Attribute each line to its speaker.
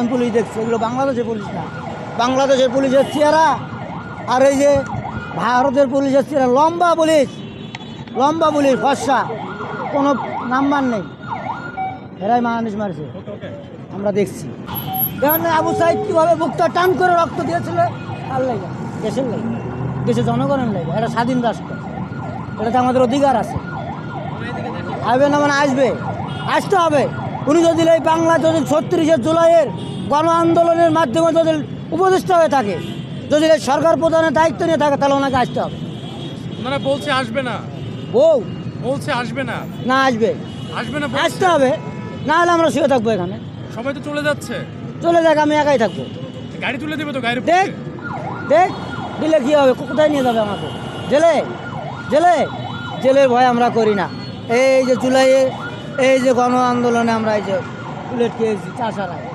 Speaker 1: আমি পুলিশ দেখছি, এগুলো বাংলাদেশের পুলিশ না। বাংলাদেশের পুলিশের চেহারা আর এই যে ভারতের পুলিশের চেহারা, লম্বা পুলিশ লম্বা পুলিশ, ফর্সা, কোনো নাম্বার নেই। এরাই মানুষ মারছে। আমরা দেখছি। দেখেন আবু সাহেব কীভাবে বুকটা টান করে রক্ত দিয়েছিল আর লাগে। দেশের লাগে। দেশের জনগণের লাগে। এটা স্বাধীন রাষ্ট্র। এটাতে আমাদের অধিকার আছে। আসবে না মানে আসবে? আসতে হবে। উনি যদি এই বাংলা যদি ছত্রিশে জুলাইয়ের গণ আন্দোলনের মাধ্যমে যদি উপদেষ্টা হয়ে থাকে যদি এই সরকার প্রধানের দায়িত্ব নিয়ে থাকে তাহলে ওনাকে আসতে হবে।
Speaker 2: ওনারা বলছে আসবে না।
Speaker 1: বউ?
Speaker 2: বলছে আসবে না।
Speaker 1: না আসবে।
Speaker 2: আসবে না।
Speaker 1: আসতে হবে। না হলে আমরা শুয়ে থাকব এখানে।
Speaker 2: সবাই তো চলে যাচ্ছে।
Speaker 1: চলে যাক আমি একাই থাকব।
Speaker 2: গাড়ি তুলে দেবে তো গাড়ি
Speaker 1: দেখ দেখ দিলে কি হবে? কোথায় নিয়ে যাবে আমাকে? জেলে? জেলে? জেলের ভয় আমরা করি না। এই যে জুলাইয়ে এই যে গণ আন্দোলনে আমরা এই যে উলেট খেয়েছি চাষারায়।